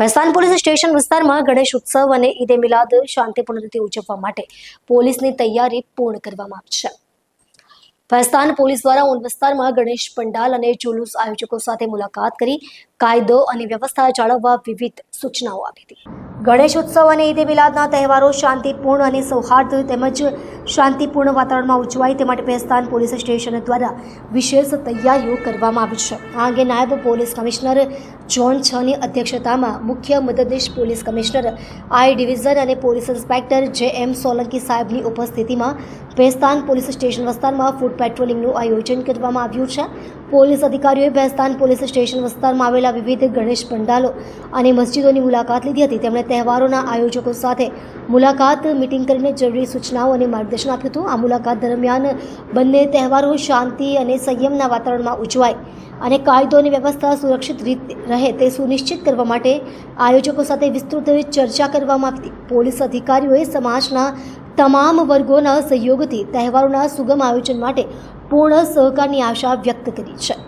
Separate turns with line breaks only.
Bhestan police station વિસ્તારમાં ગણેશ ઉત્સવ અને ઈદે મિલાદ શાંતિપૂર્ણ રીતે ઉજવવા માટે પોલીસની તૈયારી પૂર્ણ કરવામાં આવી છે. ભેસ્તાન પોલીસ દ્વારા ઉન વિસ્તારમાં ગણેશ પંડાલ અને જુલુસ આયોજકો સાથે મુલાકાત કરી કાયદો અને વ્યવસ્થા જાળવવા વિવિધ સૂચનાઓ આપી હતી. ગણેશ ઉત્સવ અને ઈદે મિલાદના તહેવારો શાંતિપૂર્ણ અને સૌહાર્દ તેમજ શાંતિપૂર્ણ વાતાવરણમાં ઉજવાય તે માટે ભેસ્તાન પોલીસ સ્ટેશન દ્વારા વિશેષ તૈયારીઓ કરવામાં આવી છે. આ અંગે નાયબ પોલીસ કમિશનર જોન છની અધ્યક્ષતામાં મુખ્ય મદદનીશ પોલીસ કમિશનર, આઈ ડિવિઝન અને police inspector J M Solanki સાહેબની ઉપસ્થિતિમાં ભેસ્તાન પોલીસ સ્ટેશન વિસ્તારમાં ફૂડ પેટ્રોલિંગનું આયોજન કરવામાં આવ્યું છે. પોલીસ અધિકારીઓએ ભેસ્તાન પોલીસ સ્ટેશન વિસ્તારમાં આવેલા વિવિધ ગણેશ પંડાલો અને મસ્જિદોની મુલાકાત લીધી હતી. તેમણે તહેવારોના આયોજકો સાથે મુલાકાત, મિટિંગ કરીને જરૂરી સૂચનાઓ અને માર્ગદર્શન આપ્યું હતું. આ મુલાકાત દરમિયાન બંને તહેવારો શાંતિ અને સંયમના વાતાવરણમાં ઉજવાય અને કાયદો અને વ્યવસ્થા સુરક્ષિત રીતે રહે. તે સુનિશ્ચિત કરવા માટે આયોજકો સાથે વિસ્તૃત ચર્ચા કરવામાં આવી. પોલીસ અધિકારીઓએ સમાજના તમામ વર્ગોના સહયોગથી તહેવારોના સુગમ આયોજન માટે પૂર્ણ સહકારની આશા વ્યક્ત કરી છે.